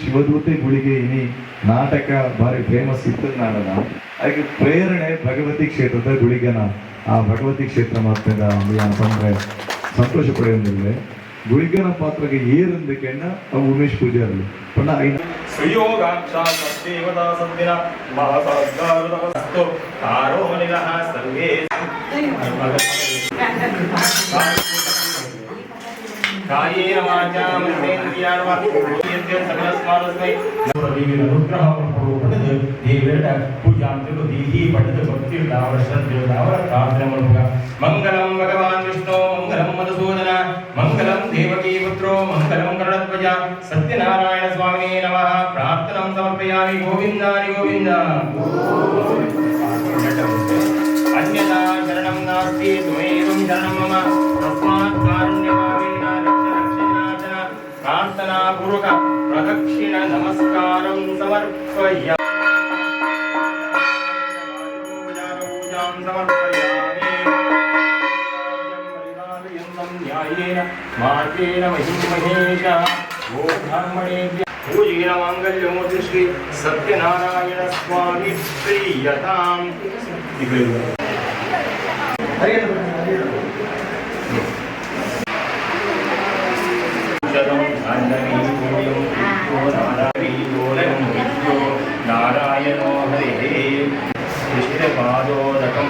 ಶಿವದೂತೆ ಗುಳಿಗೆ ಇನಿ ನಾಟಕ ಬಾರಿ ಫೇಮಸ್ ಇತ್ತು ನಾಡನ. ಹಾಗೆ ಪ್ರೇರಣೆ ಭಗವತಿ ಕ್ಷೇತ್ರದ ಗುಳಿಗನ ಆ ಭಗವತಿ ಕ್ಷೇತ್ರ ಮಾತ್ರ ಅಂತಂದ್ರೆ ಸಂತೋಷ ಪಡೆಯೋದಿಲ್ಲ ಗುಳಿಗನ ಪಾತ್ರಗೆ ಏರಂದಕ್ಕೆಣ್ಣ ಅವು ಉಮೇಶ್ ಪೂಜಾರಿ ಪುಣ್ಣ ಸಂದಿನ ಸರ್ವೇ కాయేన వాచా మనసేంద్రియాణ వాక్యంతే సర్వస్మారస్మై దేవి అనుగ్రహ రూపంలో దేవేట పూజాంతులు దీహి పఠిత భక్తి రావర్షం దేవరావర ప్రార్థనములుగా మంగళం భగవాన్ విష్ణు మంగళం మధుసూదన మంగళం దేవకీ పుత్రో మంగళం కరుణధ్వజ సత్యనారాయణ స్వామినే నమ. ప్రార్థనం సమర్పయామి గోవిందాని గోవింద. రుద్రేణ మహిమహేష ఓం బ్రాహ్మణేభ్య పూజీన మాంగళ్యమూర్తి శ్రీ సత్యనారాయణ స్వామి ప్రియతాం. నారాయణో హరి కృష్ణపాదోదకం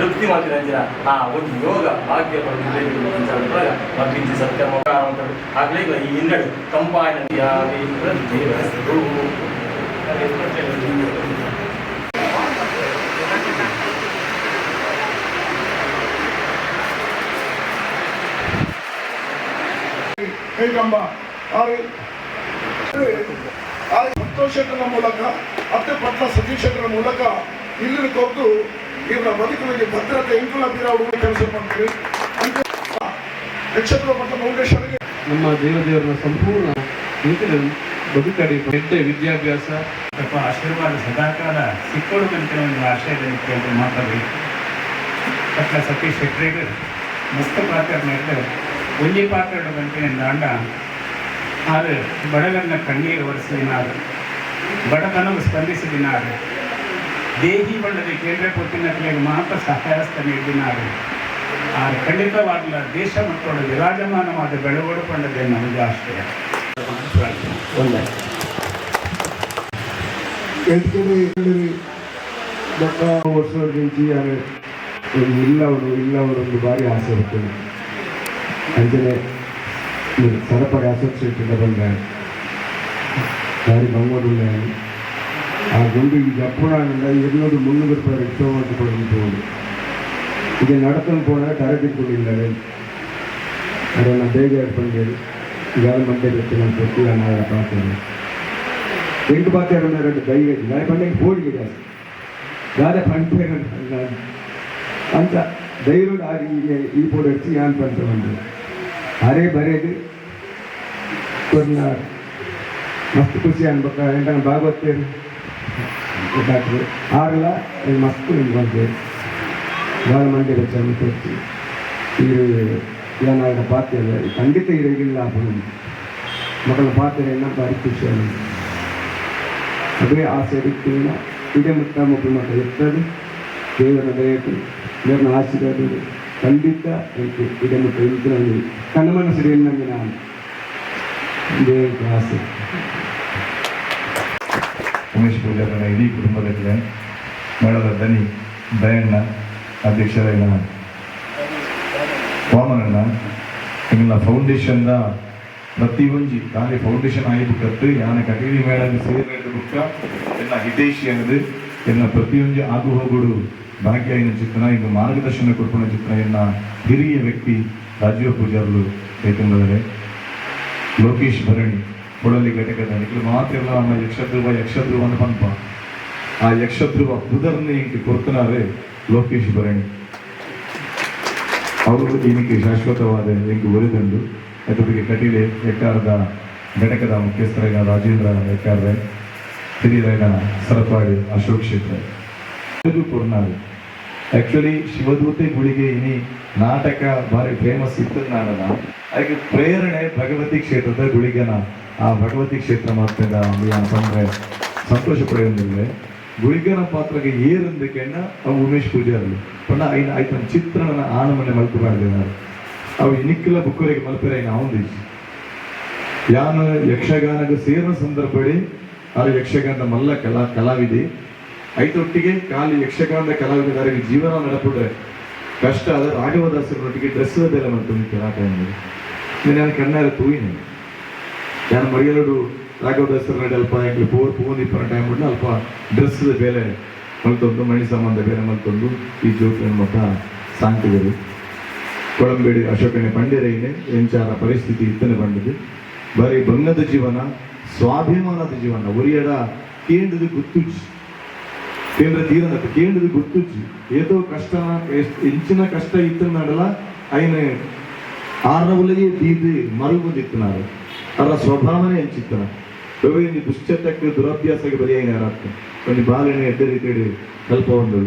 ತೃಪ್ತಿ ಮಾತಿರಂಜನ ಆ ಒಂದು ಯೋಗ ಭಾಗ್ಯ ಪಡೆದ ಮಗ್ಗಿಂಚಿ ಸತ್ಕರ್ಮ ಕಾರಣವಂತರು ಆಗ್ಲೇ ಈ ಹಿನ್ನಡೆ ತಂಪಾಯ ಯಾವೇ ಪ್ರತಿರಸ್ತು ಕೈಕಂಬ ಆರು ಆರು ಸಂತೋಷಗಳ ಮೂಲಕ ಮತ್ತೆ ಪಟ್ಲ ಸತೀಶಗಳ ಮೂಲಕ ಇಲ್ಲಿನ ಕೊಟ್ಟು ಇವರ ಬದುಕಿನಲ್ಲಿ ಭದ್ರತೆ ಇಂಕುಲ ಬೀರಾಡುವ ಕೆಲಸ ಮಾಡ್ತೀವಿ ಅಂತ ನಕ್ಷತ್ರ ಮತ್ತು ಮೌಂಡೇಶ್ವರಿಗೆ ನಮ್ಮ ದೇವದೇವರನ್ನ ಸಂಪೂರ್ಣ ರೀತಿಯಲ್ಲಿ ಬದುಕಡಿ ದೊಡ್ಡ ವಿದ್ಯಾಭ್ಯಾಸ. ಸ್ವಲ್ಪ ಆಶೀರ್ವಾದ ಸದಾಕಾಲ ಸಿಕ್ಕೊಳ್ಳುವಂತೆ ಒಂದು ಆಶಯದಲ್ಲಿ ಕೇಳಿ ಮಾತಾಡಬೇಕು ಪಟ್ಲ ಸತೀಶ್ ಶೆಟ್ರಿಗೆ ಮಸ್ತ ಪಾತ್ರ ಮೇಲೆ ಒಂಜಿ ಪಾತ್ರ ಕಂತಿನ ದಾಂಡ ಆದ್ರೆ ಬಡಗನ್ನ ಕಣ್ಣೀರು ಒರೆಸಿದಿನಾರು ಬಡತನವು ಸ್ಪಂದಿಸಿದಿನಾರು ದೇಹಿ ಬಂದರೆ ಕೇಂದ್ರ ಕೊಟ್ಟಿನಟ್ಲಿಗೆ ಮಾತ್ರ ಸಹಾಯಸ್ತ ನೀಡಿನಾರು ಆ ಖಂಡಿತವಾಗಲ ದೇಶ ಮಕ್ಕಳು ವಿರಾಜಮಾನವಾದ ಬೆಳವಡು ನಮಗೆ ಅಷ್ಟೇ ಒಂದೇ ವರ್ಷ ಜೀವಿಯಾರೆ ಇಲ್ಲವರು ಇಲ್ಲವರೊಂದು ಬಾರಿ ಆಸೆ ಇರ್ತದೆ. ಅಂಜನೆ ಸರಪಳಿ ಅಸೋಸಿಯೇಟಿಂದ ಬಂದ ಬಾರಿ ಮಂಗಳೂರಿನಲ್ಲಿ. அதுകൊണ്ട് ഈ ജപ്പനാണല്ല ഇരുന്നൂറ് മുന്നൂറ് പേർ ഇഷ്ടമായിട്ട് പഠിച്ചിട്ടുണ്ട് ഇത് നടത്തുന്ന പോണ തരത്തിക്കൊള്ളില്ലല്ലേ ಅದನ್ನು ಬೇಗ ಏರ್ಪಂಡು ಇವೆಲ್ಲ ಮಧ್ಯೆ ಬಿಟ್ಟು ನಾನು ಕೊಟ್ಟು ನಾನು ಪ್ರಾರ್ಥನೆ ಎಂಟು ಬಾತಿ ಎರಡು ಎರಡು ದೈ ಗಾಯ ಪಂಡಿಗೆ ಹೋಳಿಗೆ ಗಾದೆ ಪಂಟೆ ಅಂತ ದೈವರು ಆ ಹೀಗೆ ಈ ಬೋರ್ಡ್ ಹಚ್ಚಿ ಏನು ಪಂಟೆ ಬಂದು ಅರೆ ಬರೆದು ಮಸ್ತ್ ಖುಷಿ ಅನ್ಬೇಕು ಎಂಟನ ಭಾಗವತ್ತೇನು டாக்டர் ಆರಲ್ಲ ಈ ಮಸ್ಕೂಲಿಗೆ ಬಂದೆ ಗೌರ್ಮೆಂಟ್ ಎಕ್ಸಾಮ್ ಕೊಟ್ಟು ಇದು ಏನಾಗ ಪಾತ್ರೆ ಖಂಡಿತ ಇರೋಂಗಿಲ್ಲ அப்படின்னு ಮಕ್ಕಳ ಪಾತ್ರೆ என்ன ಪರಿಪೂರ್ಣ ಅದೇ ಆಸೆ ಇಟ್ಟಿನ ಇದೇ ಮುತ್ತ ಮುಖ್ಯ ಮಕ್ಕಳು ಇರ್ತದೆ ದೇವರ ದಯಕ್ಕೆ ದೇವರನ್ನ ಆಶೀರ್ವಾದ ಖಂಡಿತ ಐತೆ ಇದೇ ಮುತ್ತ ಇಂತ ನನಗೆ ಕಣ್ಮನಸ್ಸು ನನಗೆ ನಾನು ದೇವರ ಆಸೆ ಉಮೇಶ್ ಪೂಜಾರನ ಇಡೀ ಕುಟುಂಬದಲ್ಲಿದೆ ಮೇಳದ ದನಿ ದಯಣ್ಣ ಅಧ್ಯಕ್ಷರೆಲ್ಲ ವಾಮನಣ್ಣ, ಇಂಗ್ಲ ಫೌಂಡೇಶನ್ದ ಪ್ರತಿ ಒಂಜಿ ದಾನಿ ಫೌಂಡೇಶನ್ ಕತ್ತು ಯಾನ ಕಟೀಲಿ ಮೇಳದ ಸೇರಿದ ಬುಕ್ಕ ಎನ್ನ ಹಿತೈಷಿ ಅನ್ನದು ಎನ್ನ ಪ್ರತಿಯೊಂದು ಆಗು ಹೋಗುಡು ಭಾಗ್ಯ ಚಿತ್ರಣ ಈಗ ಮಾರ್ಗದರ್ಶನ ಕೊಡ್ಕೊಂಡ ಚಿತ್ರ ಎನ್ನ ಹಿರಿಯ ವ್ಯಕ್ತಿ ರಾಜೀವ ಪೂಜಾರ್ಲು ಏಕೆಂದರೆ ಲೋಕೇಶ್ ಭರಣಿ. ಬುಡಲಿ ಘಟಕದಲ್ಲಿ. ಮಾತ್ರ ಮಾತೆಲ್ಲ ನಮ್ಮ ಯಕ್ಷಧ್ರುವ ಅಂತ ಪಂಪ. ಆ ಯಕ್ಷಧ್ರುವ ಬುಧರ್ನಿ ಇಂಟಿ ಕೊರ್ತನಾರೆ ಲೋಕೇಶ್ ಭರಣಿ. ಅವರು ದೀನಿಗೆ ಶಾಶ್ವತವಾದ ಎಂಟು ಒಲಿದಂಡು ಅದೊಂದಿಗೆ ಕಟೀಲೆ ಎಕ್ಕಾರದ ಘಟಕದ ಮುಖ್ಯಸ್ಥರಾಗ ರಾಜೇಂದ್ರ ಎಕ್ಕಾರ್ರ, ಹಿರಿಯರಾಗ ಸರಪಾಡಿ ಅಶೋಕ್ ಕ್ಷೇತ್ರ ಕೊರ್ನಾರು ಆಕ್ಚುಲಿ ಶಿವದೂತೆ ಗುಳಿಗೆ ಇನಿ ನಾಟಕ ಭಾರಿ ಫೇಮಸ್ ಇತ್ತು ನಾಡನ ಅದಕ್ಕೆ ಪ್ರೇರಣೆ ಭಗವತಿ ಕ್ಷೇತ್ರದ ಗುಳಿಗೆನ ಆ ಭಗವತಿ ಕ್ಷೇತ್ರ ಮಾತ್ರದ ಅಂತಂದ್ರೆ ಸಂತೋಷ ಪಡೆಯೋದಿಲ್ಲ ಗುಳಿಗನ ಪಾತ್ರಗೆ ಕೆಣ್ಣ ಅವು ಉಮೇಶ್ ಪೂಜಾರಿ ಪುನಃ ಐನ ಆಯ್ತನ ಚಿತ್ರನ ಆನಮನೆ ಮಲ್ಪು ಮಾಡಿದೆ ನಾನು. ಅವು ಇನಿಕ್ಕಿಲ ಬುಕ್ಕರಿಗೆ ಮಲ್ಪೆರ ಐನ ಯಾನ ಯಕ್ಷಗಾನಕ್ಕೆ ಸೇರಿನ ಸಂದರ್ಭಡಿ ಆ ಯಕ್ಷಗಾನದ ಮಲ್ಲ ಕಲಾ ಕಲಾವಿದೆ. ಐತೊಟ್ಟಿಗೆ ಖಾಲಿ ಯಕ್ಷಗಾನದ ಕಲಾವಿದರಿಗೆ ಜೀವನ ನಡಪುಡ್ರೆ ಕಷ್ಟ ಆದ ರಾಘವದಾಸರೊಟ್ಟಿಗೆ ಡ್ರೆಸ್ ಬೇರೆ ಮಾಡ್ತೀನಿ ಟೈಮಲ್ಲಿ ನಾನು ಕಣ್ಣಾರ ತೂಯಿನಿ ನಾನು ಮರಿಯಲಡು ರಾಘವದಾಸರ ನಡೆ ಅಲ್ಪ ಎಂಕ್ಲು ಪೋರ್ ಪೂನ್ ಇಪ್ಪನ ಟೈಮ್ ಉಂಡು ಅಲ್ಪ ಡ್ರೆಸ್ ಬೇಲೆ ಮಲ್ತೊಂದು, ಮಣಿ ಸಂಬಂಧ ಬೇರೆ ಮಲ್ತೊಂದು, ಈ ಜೋಕ್ಲನ್ ಮಟ್ಟ ಸಾಂತಿದರು ಕೊಳಂಬೇಡಿ ಅಶೋಕನೆ ಪಂಡೇರೈನೆ ಎಂಚಾರ ಪರಿಸ್ಥಿತಿ ಇತ್ತನೆ ಬಂದಿದೆ ಬರೀ ಬಂಗದ ಜೀವನ, ಸ್ವಾಭಿಮಾನದ ಜೀವನ ಒರಿಯಡ ಕೇಂದ್ರದ ಗುತ್ತುಜ್ಜಿ. ಕೇಂದ್ರ ತೀರನ ಕೇಂದ್ರದ ಗುತ್ತುಜ್ಜಿ. ಏತೋ ಕಷ್ಟ ಇಂಚಿನ ಕಷ್ಟ ಇತ್ತನಾಡಲ ನಾಡಲ ಐನ ತೀರ್ದು ಮರುಗುದಿತ್ತು ನಾಡು ಅವರ ಸ್ವಭಾವನೆ ಹೆಂಚಿತ್ತನ ನೀವು ದುಶ್ಚಟಕ್ಕೆ ದುರಭ್ಯಾಸಕ್ಕೆ ಬಲಿಯಾಗಿ ಯಾರಾಗ್ತ ಒಂದು ಬಾಲಿನ ಎದ್ದ ರೀತಿಯಲ್ಲಿ ಕಲ್ಪ ಒಂದು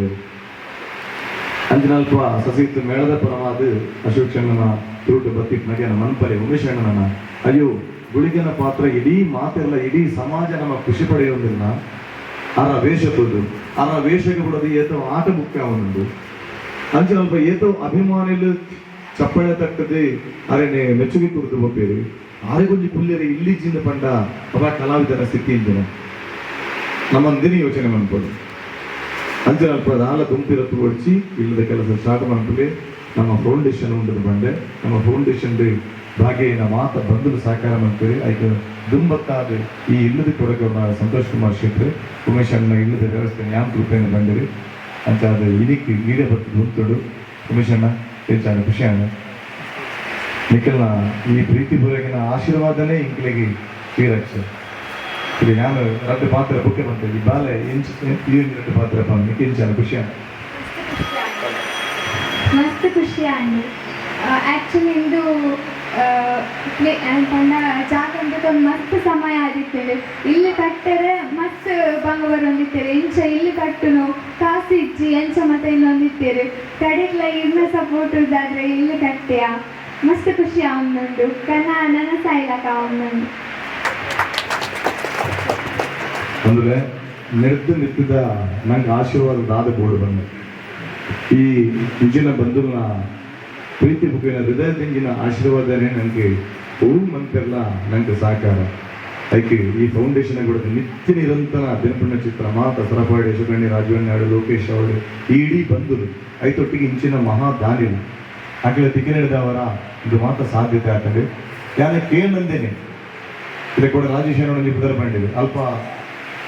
ಅಂದಿನಲ್ಪ ಸಸಿತ್ತು ಮೇಳದ ಪರವಾದ ಅಶೋಕ್ ಶಣ್ಣನ ತಿರುಟು ಬತ್ತಿಟ್ ನಗೆನ ಮನ್ಪರೆ ಉಮೇಶ್ ಅಣ್ಣನ ಅಯ್ಯೋ, ಗುಳಿಗನ ಪಾತ್ರ ಇಡೀ ಮಾತೆಲ್ಲ ಇಡೀ ಸಮಾಜ ನಮ್ಮ ಖುಷಿ ಪಡೆಯೋದಿಲ್ಲ ಅರ ವೇಷ ತೋದು ವೇಷಕ್ಕೆ ಬಿಡೋದು ಏತೋ ಆಟ ಮುಖ್ಯ ಅವನೊಂದು. ಅಂಚಿನಲ್ಪ ಏತೋ ಅಭಿಮಾನಿಲು ಚಪ್ಪಳೆ ತಕ್ಕದೆ ಅರೆನೆ ಮೆಚ್ಚುಗೆ ಕುರಿತು ಹೋಗ್ಬೇರು ಆರೆಗೊಂಜಿ ಪುಲ್ಯರೆ ಇಲ್ಲಿಜಿಂದ ಪಂಡ ಅವ ಕಲಾವಿದರ ಸ್ಥಿತಿ ಇಂದಿನ ನಮ್ಮಂದಿನ ಯೋಚನೆ ಮಾಡ್ಬೋದು. ಅಂಚಿನಲ್ಪ ಆಲ ಗುಂಪಿರತ್ತು ಓಡಿಸಿ ಇಲ್ಲದ ಕೆಲಸ ಸ್ಟಾರ್ಟ್ ಮಾಡ್ತೀವಿ ನಮ್ಮ ಫೌಂಡೇಶನ್ ಉಂಟು ಬಂಡೆ. ನಮ್ಮ ಫೌಂಡೇಶನ್ ಭಾಗ್ಯನ ಮಾತ ಬಂದರು ಸಹಕಾರ ಮಾಡ್ತೇವೆ. ಆಯ್ತು ದುಂಬತ್ತಾದ ಈ ಇಲ್ಲದ ಕೊಡಗೆ ಸಂತೋಷ್ ಕುಮಾರ್ ಶೆಟ್ಟಿ ಉಮೇಶ್ ಅಣ್ಣ ಇಲ್ಲದ ವ್ಯವಸ್ಥೆ ಯಾಮ್ ರೂಪಾಯಿನ ಬಂದಿರಿ ಅಂತ ಅದು ಇದಕ್ಕೆ ಈಡೇ ಬರ್ತದೆ ಉಂಟು ಉಮೇಶ್ ಅಣ್ಣ ಹೆಚ್ಚಾನ ಖುಷಿ ಅಣ್ಣ? ನಿಖಲ್ನ ಈ ಪ್ರೀತಿ ಬುರಗಿನ ಆಶೀರ್ವಾದನೇ ಇಂಕ್ಲಿಗೆ ಶ್ರೀರಕ್ಷ ಇಲ್ಲಿ ನಾನು ರದ್ದು ಪಾತ್ರ ಬುಕ್ಕೆ ಮಾಡ್ತೇವೆ ಬಾಲೆ ಇಂಚ್ ಈ ಪಾತ್ರ ಬಂದು ಇಂಚಾನ ಖುಷಿ ಮಸ್ತ್ ಖುಷಿ ಅಂಡಿ ಆ್ಯಕ್ಚುಲಿ ಇಂದು ಪಂಡ ಜಾಗ ಮಸ್ತ್ ಸಮಯ ಆದಿತ್ತೇವೆ ಇಲ್ಲಿ ಕಟ್ಟರೆ ಮಸ್ತ್ ಬಂಗ ಬರೊಂದಿತ್ತೇವೆ ಇಂಚ ಇಲ್ಲಿ ಕಟ್ಟುನು, ಕಾಸು ಇಚ್ಚಿ ಎಂಚ ಮತ್ತೆ ಇನ್ನೊಂದಿತ್ತೇವೆ ಕಡೆಗ್ಲ ಇನ್ನ ಸಪೋರ್ಟ್ ಇದ್ದಾದ್ರೆ ಇಲ್ಲಿ ಕಟ್ಟೆಯ? ಮಸ್ತ್ ಖುಷಿ ಅವನೊಂದು ಕನ್ನ ನನಸಾಯ್ಲಕ ಅವನೊಂದು ಅಂದ್ರೆ ನೆರೆದು ನಿಂತಿದ್ದ ನಂಗೆ ಆಶೀರ್ವಾದದಾದ ಬೋರ್ಡ್ ಬಂದು. ಈ ನಿಜನ ಬಂಧುನ ಪ್ರೀತಿ ಬುಕ್ಕಿನ ಹೃದಯದಿಂಗಿನ ಆಶೀರ್ವಾದನೇ ನನಗೆ ಬಹು ಮಂತೆಲ್ಲ ನಂಗೆ ಸಹಕಾರ ಅದಕ್ಕೆ ಈ ಫೌಂಡೇಶನ್ ಕೂಡ ನಿತ್ಯ ನಿರಂತರ ದಿನಪುಣ್ಯ ಚಿತ್ರ. ಮಾತ ಸರಪಾಡಿ ಯಶಕಣ್ಣಿ ರಾಜವನ್ನಾಡು ಲೋಕೇಶ್ ಅವರು ಈ ಇಡೀ ಬಂಧುರು, ಐತೊಟ್ಟಿಗೆ ಇಂಚಿನ ಮಹಾ ದಾನಿನ ಹಾಗೆ ತಿಕ್ಕಿನಿಡಿದವರ ಇದು ಮಾತ್ರ ಸಾಧ್ಯತೆ ಆಗ್ತದೆ ಯಾನೆ ಕೇಳಂದೇನೆ ಇದಕ್ಕೆ ಕೂಡ ರಾಜೇಶ್ ಅಣ್ಣನ ಪುದರ ಬಂದಿದೆ ಅಲ್ಪ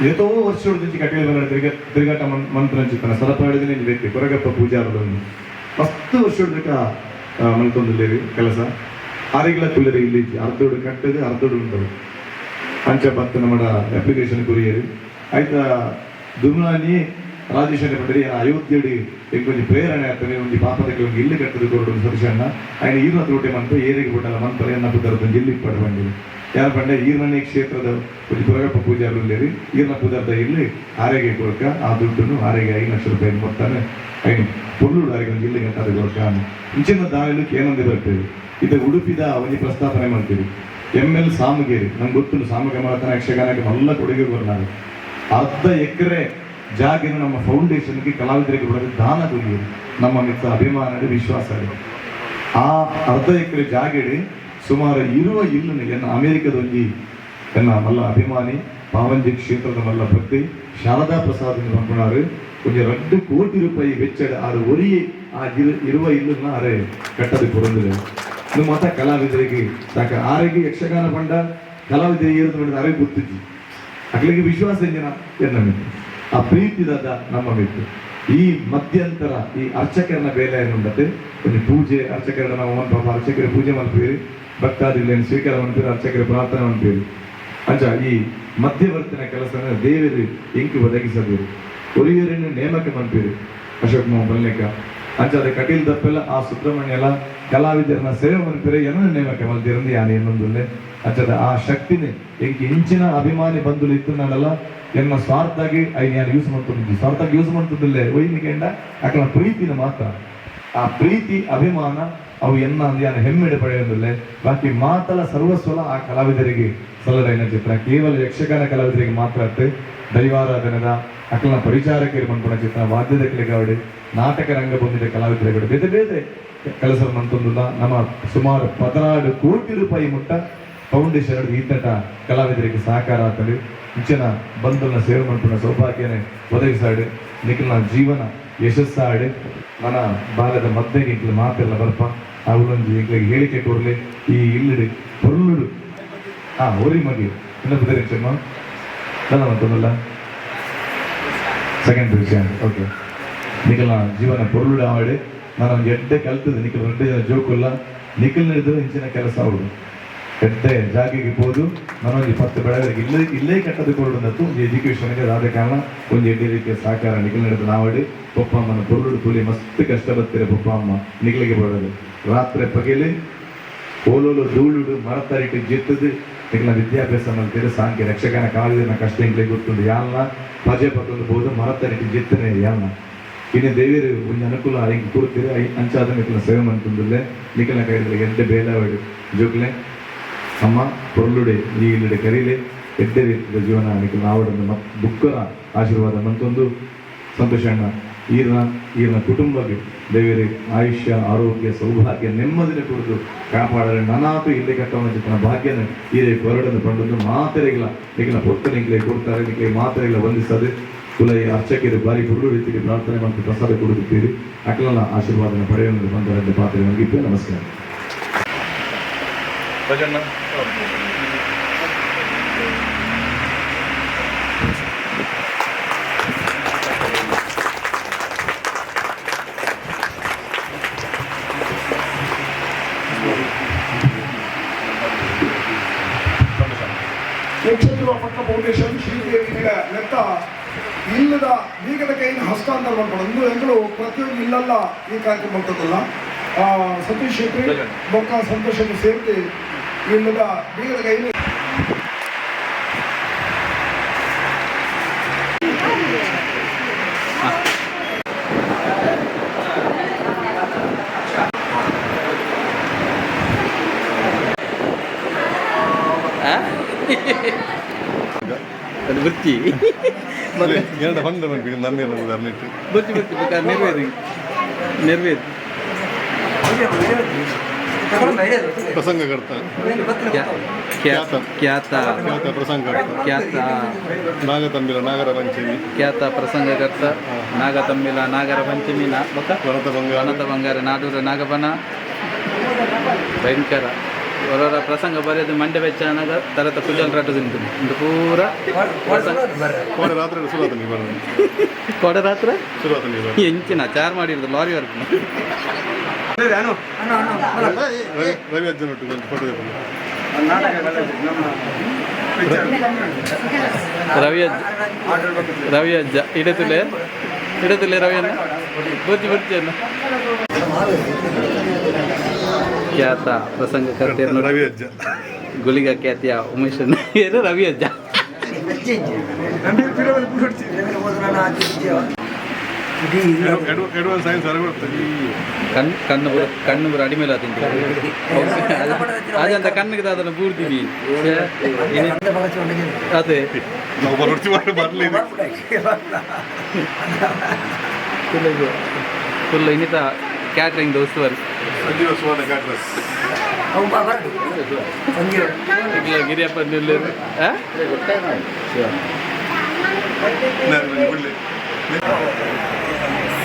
ಏತೋ ವರ್ಷಗಳ నుంచి ಬಂದ ತಿರುಗ ತಿರುಗಾಟ ಮಂತ್ರ ಚಿತ್ತನ ಸರಪಾಡಿದ ನಿಂಗೆ ವ್ಯಕ್ತಿ ಕೊರಗಪ್ಪ ಪೂಜಾರದೊಂದು ಮಸ್ತ್ ವರ್ಷದ ಮಲ್ತೊಂದಿಲ್ಲೇರಿ ಕೆಲಸ. ಆರಿಗಳ ಕುಲ್ಲರಿ ಇಲ್ಲಿ ಅರ್ಧೋಡು ಕಟ್ಟದೆ ಅರ್ಧೋಡು ಉಂಟು ಪಂಚ ಭಕ್ತ ನಮ್ಮ ಅಪ್ಲಿಕೇಶನ್ ಕುರಿಯರು ಆಯ್ತಾ, ದುರ್ನಾನಿ ರಾಜೇಶ್ವರಿ ಪಡೆಯ ಅಯೋಧ್ಯಡಿ ಎಂಕೊಂಚಿ ಪ್ರೇರಣೆ ಆಗ್ತದೆ. ಒಂದು ಪಾಪದ ಕೆಲವೊಂದು ಇಲ್ಲಿ ಕಟ್ಟಿದ್ರು ಕೊರಡು ಸದಸ್ಯನ್ನ ಆಯ್ನ ಈರ್ನ ತೋಟೆ ಮಂತ ಏರಿಗೆ ಬಿಟ್ಟಲ್ಲ. ಮಂತ್ರ ಎನ್ನ ಪುದರ್ದು ಜಿಲ್ಲಿಗೆ ಪಡ ಬಂದಿದೆ. ಯಾರು ಪಂಡೆ ಈರ್ಮನೆ ಕ್ಷೇತ್ರದ ಒಂದು ಪುರಗಪ್ಪ ಪೂಜಾರು ಇಲ್ಲಿರಿ. ಈರ್ನ ಪುದರ್ದ ಇಲ್ಲಿ ಆರೈಗೆ ಕೊಡಕ ಆ ದುಡ್ಡನ್ನು ಆರೈಗೆ ಐದು ಲಕ್ಷ ರೂಪಾಯಿ ಮೊತ್ತಾನೆ ಐನು ಪುರ್ಲೂರು ಆರಿಗೆ ಒಂದು ಜಿಲ್ಲೆಗೆ ಅಂತ ಕೊಡಕ ಇಂಚಿನ ದಾಳಿಲಿಕ್ಕೆ ಏನೊಂದು ಬರ್ತೇವೆ ಇದು ಉಡುಪಿದ ಅವಧಿ ಪ್ರಸ್ತಾಪನೆ ಮಾಡ್ತೀವಿ ಎಂ ಎಲ್ ಸಾಮಗೇರಿ. ನಂಗೆ ಗೊತ್ತಿಲ್ಲ ಸಾಮಗ ಮಾಡ್ತಾನೆ ಯಕ್ಷಗಾನಕ್ಕೆ ಮಲ್ಲ ಕೊಡುಗೆ ಬರ್ನಾರು ಅರ್ಧ ಎಕರೆ ಜಾಗಿನ ನಮ್ಮ ಫೌಂಡೇಶನ್ಗೆ ಕಲಾವಿದರಿಗೆ ಬರೋದು ದಾನ ಗುರಿ ನಮ್ಮ ಮಿತ್ರ ಅಭಿಮಾನ ವಿಶ್ವಾಸ ಇದೆ. ಆ ಅರ್ಧ ಎಕರೆ ಜಾಗಡಿ ಸುಮಾರು ಇರುವ ಇಲ್ಲಿನ ಎನ್ನ ಅಮೆರಿಕದಲ್ಲಿ ಎನ್ನ ಮಲ್ಲ ಅಭಿಮಾನಿ ಪಾವಂಜಿ ಕ್ಷೇತ್ರದ ಮಲ್ಲ ಭಕ್ತಿ, ಶಾರದಾ ಪ್ರಸಾದ್ ಬಂದಾರು ಕೊಂಚ ರೆಡ್ಡು ಕೋಟಿ ರೂಪಾಯಿ ವೆಚ್ಚದ ಆರು ಒರಿ ಆ ಇರುವ ಇಲ್ಲನ್ನ ಅರೆ ಕಟ್ಟದಕ್ಕೆ ಬರೋದಿಲ್ಲ ಇದು ಮತ ಕಲಾವಿದರಿಗೆ ತಾಕ ಆರೋಗ್ಯ ಯಕ್ಷಗಾನ ಬಂಡ ಕಲಾವಿದರಿಗೆ ಏನು ಅರೆ ಗುರ್ತಿದ್ದಿ ಅಗ್ಲಿಗೆ ವಿಶ್ವಾಸ ಎಂಜನ ಎನ್ನ ಆ ಪ್ರೀತಿದಾದ ನಮ್ಮ ಮಿತ್ರ. ಈ ಮಧ್ಯಂತರ ಈ ಅರ್ಚಕರನ ಬೇಲೆ ಏನುಂಡತೆ ಒಂದು ಪೂಜೆ ಅರ್ಚಕರ ನಾವು ಪಾಪ ಅರ್ಚಕರ ಪೂಜೆ ಮಲ್ಪೇರಿ ಭಕ್ತಾದಿಗಳನ್ನು ಸ್ವೀಕಾರ ಮಲ್ಪೇರಿ ಅರ್ಚಕರ ಪ್ರಾರ್ಥನೆ ಮಾಡ್ತೀವಿ ಅಂಚ ಈ ಮಧ್ಯವರ್ತಿನ ಕೆಲಸ ದೇವರು ಎಂಕಿ ಒದಗಿಸಬೇಕು ಒರಿಯರನ್ನು ನೇಮಕ ಮಾಡ್ತೀರಿ. ಅಶೋಕ್ ಮೋಹನ್ ಬಲ್ನೇಕ ಅದ ಕಟೀಲ್ ದಪ್ಪೆಲ್ಲ, ಆ ಸುಬ್ರಹ್ಮಣ್ಯ ಎಲ್ಲ ಕಲಾವಿದರನ್ನ ಸೇವೆ ಮಾಡ್ತೀರಿ? ಏನೋ ನೇಮಕ ಮಲ್ತಿರಂದು ಯಾರು ಇನ್ನೊಂದುಲ್ಲೆ ಅಂಚದ ಆ ಶಕ್ತಿನೇ ಎಂಕಿ ಇಂಚಿನ ಅಭಿಮಾನಿ ಬಂಧು ಇತ್ತು ನಾನಲ್ಲ ಎನ್ನ ಸ್ವಾರ್ಥಾಗಿ, ಐ, ನಾನು ಯೂಸ್ ಮಾಡ್ತಿದ್ದಿ ಸ್ವಾರ್ಥಾಗಿ ಯೂಸ್ ಮಾಡ್ತಿದ್ದಿಲ್ಲ. ಒಯ್ನಿಕೆಂಡ ಅಕಲ ಪ್ರೀತಿನ ಮಾತ್ರ. ಆ ಪ್ರೀತಿ, ಅಭಿಮಾನ, ಅವು ಎನ್ನ ಅಂದ್ಯಾನ ಹೆಮ್ಮೆಡೆ ಪಡೆಯೋದಲ್ಲೇ. ಬಾಕಿ ಮಾತಲ ಸರ್ವಸ್ವಲ ಆ ಕಲಾವಿದರಿಗೆ ಸಲ್ಲಡೈನ ಚಿತ್ರ ಕೇವಲ ಯಕ್ಷಗಾನ ಕಲಾವಿದರಿಗೆ ಮಾತ್ರ ಅತ್ತೆ. ದೈವಾರಾಧನದ ಅಕಲನ ಪರಿಚಾರಕ್ಕೆ ಬಂದ್ಕೊಂಡ ಚಿತ್ರ, ವಾದ್ಯದ ಕಲೆಗಾವಡೆ, ನಾಟಕ ರಂಗ ಬಂದಿದ್ದ ಕಲಾವಿದರಿಗೆ ಬೇರೆ ಬೇರೆ ಕೆಲಸ ಮಂತೊಂದುಲ್ಲ. ನಮ್ಮ ಸುಮಾರು ಪದನಾಡು ಕೋಟಿ ರೂಪಾಯಿ ಮುಟ್ಟ ಫೌಂಡೇಶನ್ ಈತಟ ಕಲಾವಿದರಿಗೆ ಸಹಕಾರ ಆಗ್ತದೆ. ಇಂಚಿನ ಬಂಧುನ ಸೇವೆ ಮಾಡ್ಕೊಂಡ ಸೌಭಾಗ್ಯನೇ ಒದಗಿಸಾಡು ನಿಖಿಲ್ನ ಜೀವನ ಯಶಸ್ಸಾಡು ನನ್ನ ಬಾಲ್ಯದ ಮದ್ದೆಗೆ ಇಂಕ್ಲು ಮಾತೆಲ್ಲ ಬರ್ಪ ಅವಳೊಂದು ಇಂಕ್ಲಿಗೆ ಹೇಳಿಕೆ ಕೊಡ್ಲಿ. ಈ ಇಲ್ಲಿಡು ಪೊರ್ಲುಡು. ಹಾ ಓರಿ ಮಗಿ. ಇನ್ನೊಂದು ಬೇರೆ ಚೆಮ್ಮ ನನ್ನ ಮಂತೊಂದಲ್ಲ ಸೆಕೆಂಡ್ ವಿಷಯ ಓಕೆ ನಿಖಲ್ನ ಜೀವನ ಪೊರ್ಲುಡು ಆವಾಡಿ ನಾನು ಒಂದು ಎಡ್ಡೆ ಕಲ್ತದೆ ನಿಖಲ್. ರೆಡ್ಡೆ ಜನ ಜೋಕುಲ್ಲ. ನಿಖಲ್ ನಡೆದ್ರೆ ಇಂಚಿನ ಕೆಲಸ ಅವಳು ಎಡ್ಡೆ ಜಾಗಿಗೆ ಹೋದು ನಾನೊಂದು ಇಪ್ಪತ್ತು ಬೆಳೆಗಳಿಗೆ ಇಲ್ಲೇ ಇಲ್ಲೇ ಕಟ್ಟದುಕೊಳ್ಳುವಂಥದ್ದು ಒಂದು ಎಜುಕೇಷನ್ಗೆ ಆದ ಕಾರಣ. ಒಂದು ಎಡ್ಡೆ ರೀತಿಯ ಸಹಕಾರ ನಿಗಲ್ ನಡೆದು ನಾವಡಿ ಪಪ್ಪ ಅಮ್ಮನ ಪೊರ್ಲುಡು ತುಳಿ ಮಸ್ತ್ ಕಷ್ಟ ಬರ್ತೀರ ಪಪ್ಪ ಅಮ್ಮ ನಿಖಲಿಗೆ ಬರೋದು. ರಾತ್ರಿ ಪಗೆಲಿ ಓಲೋಲು ಧೂಳುಡು ಮರತರಿಟ್ಟು ಜಿತ್ತದೆ ನಿಗಲ ವಿದ್ಯಾಭ್ಯಾಸ ಮಾಡ್ತೀರಿ ಸಾಂಖ್ಯ ರಕ್ಷಕನ ಕಾಲದಿನ ಕಷ್ಟ ಇಂಗ್ಲಿಗೆ ಗೊತ್ತುಂಡು ಯಾಲ್ನ? ಪಜೆ ಪತ್ತೊಂದು ಬೋದು ಮರತರಿಟ್ಟು ಜಿತ್ತನೆ ಯಾಲ್ನ? ಇನ್ನು ದೇವಿಯರು ಒಂದು ಅನುಕೂಲ ಹಿಂಗೆ ಕೂಡ್ತೀರಿ? ಅಂಚಾದ ನಿಖಲ ಸೇವೆ ಮಾಡ್ತಂದುಲ್ಲೆ ನಿಖಲ ಕೈದಲ್ಲಿ ಎಂಟೆ ಬೇಲಾವಡಿ ಜೋಕ್ಲೆ ಅಮ್ಮ ಪೊರ್ಲುಡೆ ಈ ಇಲ್ಲಡೆ ಕರೀಲೆ ಎಡ್ಡೆ ರೀತಿಯ ಜೀವನ ನಿಖಲ ನಾವಡನ್ನು ಮತ್ತು ದುಃಖದ ಆಶೀರ್ವಾದ ಮತ್ತೊಂದು ಅಣ್ಣ, ಈರ್ನ ಈರ್ನ ಕುಟುಂಬಕ್ಕೆ ದೇವರೇ, ಆಯುಷ್ಯ, ಆರೋಗ್ಯ, ಸೌಭಾಗ್ಯ ನೆಮ್ಮದಿನ ಕುರಿತು ಕಾಪಾಡಲು ನನಾತು ಇಲ್ಲಿ ಕಟ್ಟವನ ಚಿತ್ರನ ಭಾಗ್ಯನ ಈರೆ ಕೊರಡನ್ನು ಪಂಡೊಂದು ಮಾತ್ರೆಗಳ ಈಗಿನ ಪೊತ್ತ ನಿಂಗ್ಲೆ ಕೊಡ್ತಾರೆ ನಿಂಗೆ ಇಲ್ಲ ವಂದಿಸದೆ. ಕುಲೈ ಅರ್ಚಕರು ಬಾರಿ ಗುರು ರೀತಿಗೆ ಪ್ರಾರ್ಥನೆ ಮತ್ತು ಪ್ರಸಾದ ಕೊಡುತ್ತಿದ್ದೀರಿ. ಅಕಲನ ಆಶೀರ್ವಾದನ ಪಡೆಯುವಂತೆ ಬಂದರಂತೆ ಪಾತ್ರೆ ನಮಗಿದ್ದೆ ನಮಸ್ಕಾರ. ಯಕ್ಷದ್ರುವ ಪಕ್ಕ ಫೌಂಡೇಶನ್ ಶ್ರೀದೇವಿಯ ಲೆಕ್ಕ ಇಲ್ಲದ ಬೀಗದ ಕೈಯಿಂದ ಹಸ್ತಾಂತರ ಮಾಡ್ಕೊಂಡು ಒಂದು ಎಂಗಳು ಪ್ರತಿಯೊಂದು ಇಲ್ಲಲ್ಲ ಈ ಕಾರ್ಯಕ್ರಮ ಬರ್ತದಲ್ಲ ಸತೀಶ್ ಶೆಟ್ಟಿ ಬೊಕ್ಕ ಸಂತೋಷಕ್ಕೆ ಸೇರಿಸಿ നിന്നതാ നിങ്ങൾ കയ്യിൽ വൃത്തി. ഞങ്ങളുടെ ഫണ്ട് പിന്നെ നന്ദി നമുക്ക് പറഞ്ഞിട്ട് വൃത്തി വൃത്തി നിറവേറി നിറവേറി ಪ್ರಸಂಗಕರ್ತ ಖ್ಯಾತ ಖ್ಯಾತ ಖ್ಯಾತ ಪ್ರಸಂಗಕರ್ತ ಖ್ಯಾತ ನಾಗತಂಬಿಲ ನಾಗರ ಪಂಚಮಿ ಖ್ಯಾತ ಪ್ರಸಂಗಕರ್ತ ನಾಗತಂಬಿಲ ನಾಗರ ಪಂಚಮಿ ವನತ ಬಂಗಾರ. ವನತ ಬಂಗಾರ ನಾಡೂರ ನಾಗಬನ. ಭಯಂಕರ. ಅವರವರ ಪ್ರಸಂಗ ಬರೆಯೋದು ಮಂಡ್ಯ ಬೆಚ್ಚನಾಗ ತರತ ಕುಜಲ್ ರಟ್ಟು ತಿಂತೀನಿ. ಇದು ಪೂರ ಕೋಡೆ ರಾತ್ರಿ ಬರೋದು. ಕೊಡ ರಾತ್ರ? ಬರೋದು. ಎಂಚಿನ ಚಾರ್ ಮಾಡಿರೋದು ಲಾರಿ ವರ್ಕ್ ರವಿ ರವಿ ಅಜ್ಜನ ಒಟ್ಟಿಗೆ ಒಂದು ಫೋಟೋ ರವಿ ಅಜ್ಜ. ರವಿ ಅಜ್ಜ. ಇಡತುಲೆ ಇಡತುಲೆ ರವಿ ಅಜ್ಜ ಬುರ್ಜಿ ಬುರ್ಜಿ ಅನ್ನ ಖ್ಯಾತ ಪ್ರಸಂಗಕರ್ತೆಯನ್ನು ರವಿ ಅಜ್ಜ. ಗುಳಿಗ ಖ್ಯಾತಿಯ ಉಮೇಶ್ ಅನ್ನ ಏನು ರವಿ ಅಜ್ಜ? ಅಡ್ವಾನ್ಸ್ ಸೈನ್ಸ್ ಹೊರಗೆ ಬರ್ತದೆ ಕಣ್ಣು ಕಣ್ಣು ಬುರ ಕಣ್ಣು ಬುರ ಅಡಿಮೇಲೆ ತಿಂತ ಅದಂತ ಕಣ್ಣಿಗೆ ಅದನ್ನು ಬೂರ್ದಿವಿ ಅದೇ ನಾವು ಬರೋಡ್ತಿ ಮಾಡಿ ಬರಲಿ ಫುಲ್ ಫುಲ್ ಇನ್ನಿತ ಕ್ಯಾಟ್ರಿಂಗ್ ಉಸ್ತುವಾರಿ ಸಂಜೀವ ಸುವರ್ಣ ಕ್ಯಾಟ್ರಸ್ ಇಲ್ಲ ಗಿರಿಯಪ್ಪ ನಿಲ್ಲೂರು ね。